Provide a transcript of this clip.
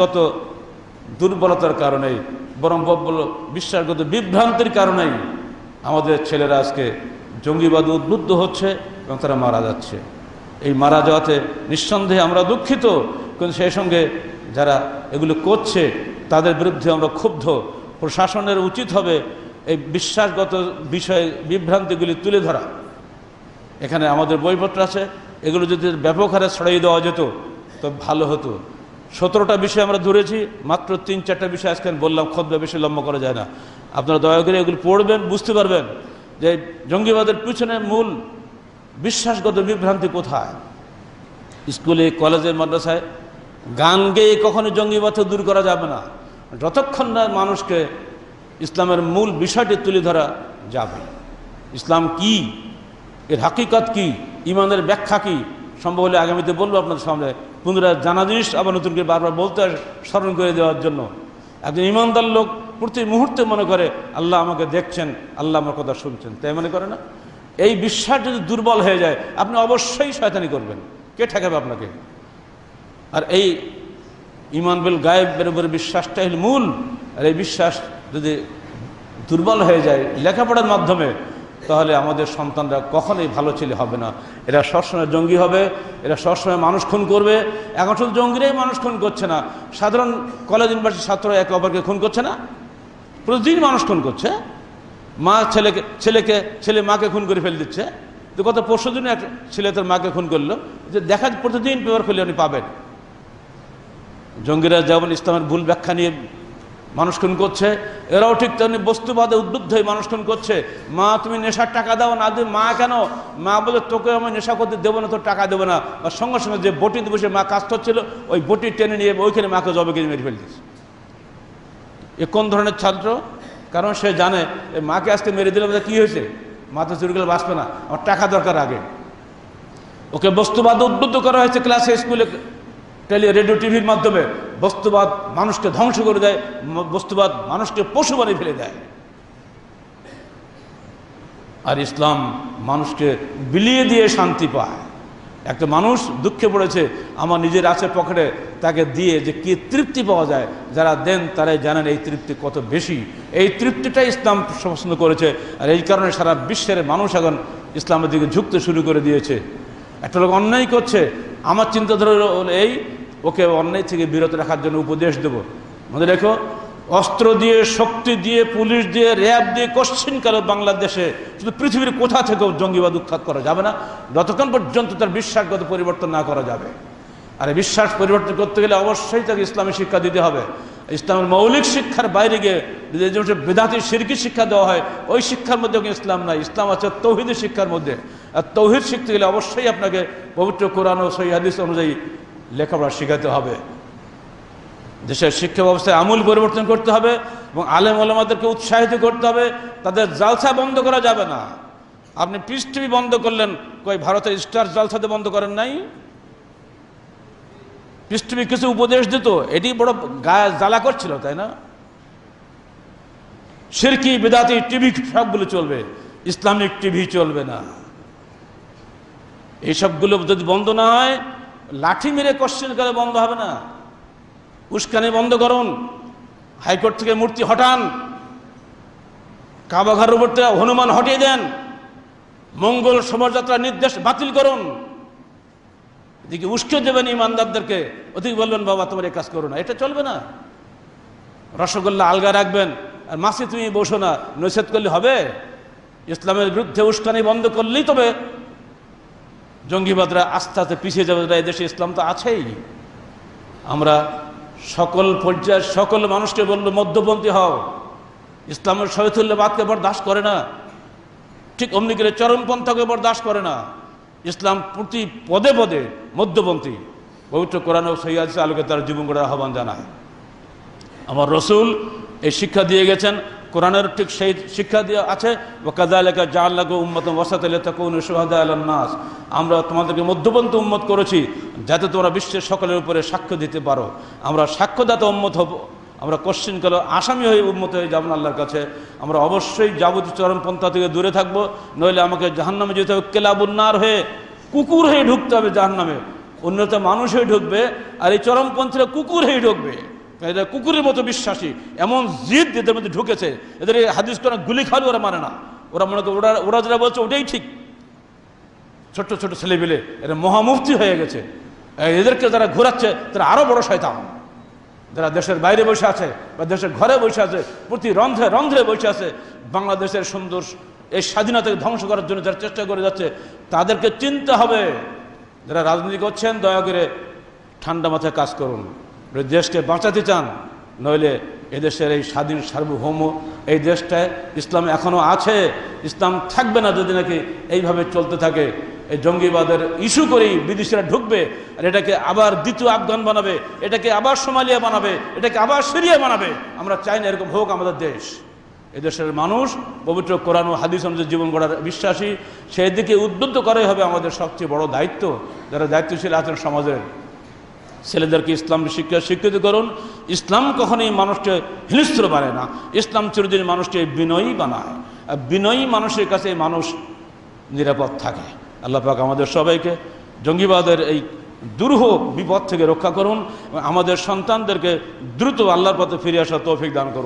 গত দুর্বলতার কারণেই বরং বিশ্বাসগত বিভ্রান্তির কারণেই আমাদের ছেলেরা আজকে জঙ্গিবাদ উদ্বুদ্ধ হচ্ছে এবং তারা মারা যাচ্ছে। এই মারা যাওয়াতে নিঃসন্দেহে আমরা দুঃখিত, কিন্তু সেই সঙ্গে যারা এগুলো করছে, তাদের বিরুদ্ধে আমরা ক্ষুব্ধ। প্রশাসনের উচিত হবে এই বিশ্বাসগত বিষয়ে বিভ্রান্তিগুলি তুলে ধরা। এখানে আমাদের বইপত্র আছে, এগুলো যদি ব্যাপক হারে ছড়িয়ে দেওয়া যেত, তো ভালো হতো। সতেরোটা বিষয় আমরা ধরেছি, মাত্র তিন, চারটা বিষয় আজকে বললাম খোদ্া বেশি লম্বা করা যায় না। আপনারা দয়া করে এগুলো পড়বেন, বুঝতে পারবেন যে জঙ্গিবাদের পিছনে মূল বিশ্বাসগত বিভ্রান্তি কোথায়? স্কুলে, কলেজে, মাদ্রাসায় গান গেয়ে কখনো জঙ্গিবাদ দূর করা যাবে না। যতক্ষণ না মানুষকে ইসলামের মূল বিষয়টি তুলে ধরা যাবে। ইসলাম কি? এর হাকিকত কি? ইমানের ব্যাখ্যা কি? সম্ভব হলে আগামীতে বলব আপনাদের সামনে। পুনরায় জানা জিনিস, আবার নতুন করে বারবার বলতে স্মরণ করে দেওয়ার জন্য। একজন ইমানদার লোক প্রতি মুহূর্তে মনে করে, আল্লাহ আমাকে দেখছেন, আল্লাহ আমার কথা শুনছেন। তাই মনে করে না? এই বিশ্বাস যদি দুর্বল হয়ে যায়, আপনি অবশ্যই শয়তানি করবেন। কে ঠেকাবে আপনাকে? আর এই ইমান বিল গায়েবের উপরে বিশ্বাসটাই মূল। আর এই বিশ্বাস যদি দুর্বল হয়ে যায়, লেখাপড়ার মাধ্যমে তাহলে আমাদের সন্তানরা কখনোই ভালো ছেলে হবে না। এরা সবসময় জঙ্গি হবে, এরা সবসময় মানুষ খুন করবে। এখন শুধু জঙ্গিরাই মানুষ খুন করছে না। সাধারণ কলেজ ইউনিভার্সিটির ছাত্ররা একে অপরকে খুন করছে না। প্রতিদিন মানুষ খুন করছে। মা ছেলেকে ছেলেকে, ছেলে মাকে খুন করে ফেলে দিচ্ছে। তো গত পরশু দিনে এক ছেলে তার মাকে খুন করল। যে দেখা প্রতিদিন পেপার খুলে উনি পাবেন। জঙ্গিরা যেমন ইসলামের ভুল ব্যাখ্যা নিয়ে মানুষ খুন করছে, এরাও ঠিক তেমনি বস্তুবাদে উদ্বুদ্ধ হয়ে মানুষ খুন করছে। মা, তুমি নেশার টাকা দাও না দিই মা কেন? মা বলে, তোকে আমি নেশা করতে দেবো না, তোর টাকা দেবো না। আর সঙ্গে সঙ্গে যে বটিতে বসে মা কাজ করছিল ওই বটি টেনে নিয়ে ওইখানে মাকে জবে কিনে মেরে ফেলতিস এ কোন ধরনের ছাত্র? কারণ সে জানে মাকে আজকে মেরে দিলে বোধহয় কী হয়েছে? মা তো চুরি করে বাঁচবে না, আমার টাকা দরকার আগে। ওকে বস্তুবাদ উদ্বুদ্ধ করা হয়েছে ক্লাসে, স্কুলে টেলি রেডিও, টিভির মাধ্যমে। বস্তুবাদ মানুষকে ধ্বংস করে দেয়, বস্তুবাদ মানুষকে পশু বানিয়ে ফেলে দেয়। আর ইসলাম মানুষকে বিলিয়ে দিয়ে শান্তি পায়। একটা মানুষ দুঃখে পড়েছে, আমার নিজের আছে পকেটে তাকে দিয়ে যে কি তৃপ্তি পাওয়া যায়, যারা দেন তারাই জানেন এই তৃপ্তি কত বেশি। এই তৃপ্তিটাই ইসলাম পছন্দ করেছে, আর এই কারণে সারা বিশ্বের মানুষ এখন ইসলামের দিকে ঝুঁকতে শুরু করে দিয়েছে। একটা লোক অন্যায় করছে, আমার চিন্তাধারা এই ওকে অন্যায় থেকে বিরত রাখার জন্য উপদেশ দেবো। মনে রেখো, অস্ত্র দিয়ে, শক্তি দিয়ে, পুলিশ দিয়ে, র্যাব দিয়ে কোশ্চিনকালে বাংলাদেশে শুধু পৃথিবীর কোথা থেকেও জঙ্গিবাদ উৎখাত করা যাবে না, যতক্ষণ পর্যন্ত তার বিশ্বাসগত পরিবর্তন না করা যাবে। আর বিশ্বাস পরিবর্তন করতে গেলে অবশ্যই তাকে ইসলামী শিক্ষা দিতে হবে। ইসলামের মৌলিক শিক্ষার বাইরে গিয়ে যে বেদাতি সিরকি শিক্ষা দেওয়া হয়, ওই শিক্ষার মধ্যে ইসলাম নাই। ইসলাম আছে তৌহিদি শিক্ষার মধ্যে। আর তৌহিদ শিখতে গেলে অবশ্যই আপনাকে পবিত্র কোরআন ও সহি হাদিস অনুযায়ী লেখাপড়া শেখাতে হবে। দেশের শিক্ষা ব্যবস্থায় আমূল পরিবর্তন করতে হবে এবং আলেম আলমাদেরকে উৎসাহিত করতে হবে। তাদের জালসা বন্ধ করা যাবে না। আপনি পৃষ্ঠবী বন্ধ করলেন, কই ভারতের স্টার জালসাতে বন্ধ করেন নাই? পৃষ্ঠবী কিছু উপদেশ দিত, এটি বড় গায়ে জ্বালা করছিল, তাই না? সিরকি, বেদাতি, টিভি সবগুলো চলবে, ইসলামিক টিভি চলবে না। এইসবগুলো যদি বন্ধ না হয় লাঠি মেরে কোশ্চেন করে বন্ধ হবে না। উস্কানি বন্ধ করুন। হাইকোর্ট থেকে মূর্তি হটান। কাবাঘার উপর থেকে হনুমান হটিয়ে দেন। মঙ্গল শোভাযাত্রার নির্দেশ বাতিল করুন। এদিকে উস্কে দেবেন ইমানদারদেরকে। ওদিকে বলবেন, বাবা, তোমার এই কাজ করো না। এটা চলবে না। রসগোল্লা আলগা রাখবেন। আর মাসি তুমি বসো না। নৈষেধ করলে হবে? ইসলামের বিরুদ্ধে উস্কানি বন্ধ করলেই তবে জঙ্গিবাদরা আস্তে আস্তে পিছিয়ে যাবে এই দেশে ইসলাম তো আছেই। আমরা সকল পর্যায়ের সকল মানুষকে বলল মধ্যপন্থী হও। ইসলামের শহীদুল্লাবাদকে বরদাস্ত করে না। ঠিক অমনি করে চরমপন্থাকে বরদাস্ত করে না। ইসলাম প্রতি পদে পদে মধ্যপন্থী। পবিত্র কোরআন ও সৈয়াদ আলোকে তার জীবন করার আহ্বান জানায়। আমার রসুল এই শিক্ষা দিয়ে গেছেন কোরআনের ঠিক সেই শিক্ষা দিয়ে আছে ও আমরা তোমাদেরকে মধ্যপন্থী উম্মত করেছি, যাতে তোমরা বিশ্বের সকলের উপরে সাক্ষ্য দিতে পারো। আমরা সাক্ষ্যদাতা উম্মত হব, আমরা কোশ্চিন কালো আসামি হয়ে উন্মত হয়ে যাবেন আল্লাহর কাছে। আমরা অবশ্যই যাবতীয় চরমপন্থা থেকে দূরে থাকব, নইলে আমাকে জাহান্নামে যেতে হবে কেলাবুন্নার হয়ে, কুকুর হয়ে ঢুকতে হবে জাহান্নামে। উন্নত মানুষ হয়ে ঢুকবে, আর এই চরমপন্থীরা কুকুর হয়ে ঢুকবে। এরা কুকুরের মতো বিশ্বাসী। এমন জিদ এদের মধ্যে ঢুকেছে, এদের হাদিস কোনো গুলি খালি ওরা মানে না। ওরা মনে করে, ওরা ওরা যারা বলছে ওটাই ঠিক। ছোট্ট ছোট ছেলেবেলে এরা মহামুফতি হয়ে গেছে। এদেরকে যারা ঘোরাচ্ছে, তারা আরও বড় শয়তান। যারা দেশের বাইরে বসে আছে বা দেশের ঘরে বসে আছে, প্রতি রন্ধ্রে রন্ধ্রে বসে আছে, বাংলাদেশের সুন্দর এই স্বাধীনতাকে ধ্বংস করার জন্য যারা চেষ্টা করে যাচ্ছে, তাদেরকে চিনতে হবে। যারা রাজনীতি করছেন, দয়া করে ঠান্ডা মাথায় কাজ করুন। দেশকে বাঁচাতে চান, নইলে এদেশের এই স্বাধীন সার্বভৌম এই দেশটায় ইসলাম এখনও আছে, ইসলাম থাকবে না যদি নাকি এইভাবে চলতে থাকে। এই জঙ্গিবাদের ইস্যু করেই বিদেশিরা ঢুকবে, আর এটাকে আবার দ্বিতীয় আফগান বানাবে, এটাকে আবার সোমালিয়া বানাবে, এটাকে আবার সিরিয়া বানাবে। আমরা চাই না এরকম হোক আমাদের দেশ। এদেশের মানুষ, পবিত্র কোরআন ও হাদিস অনুযায়ী জীবন গড়ার বিশ্বাসী সেই দিকে উদ্বুদ্ধ করাই হবে আমাদের সবচেয়ে বড় দায়িত্ব। যারা দায়িত্বশীল আছেন সমাজের ছেলেদেরকে ইসলাম শিক্ষা শিক্ষিত করুন। ইসলাম কখনোই মানুষকে হিংস্র বানায় না। ইসলাম চিরদিন মানুষকে বিনয়ী বানায়। আর বিনয়ী মানুষের কাছে মানুষ নিরাপদ থাকে। আল্লাহ পাক আমাদের সবাইকে জঙ্গিবাদের এই দুরূহ বিপদ থেকে রক্ষা করুন আমাদের সন্তানদেরকে দ্রুত আল্লাহর পথে ফিরে আসার তৌফিক দান করুন।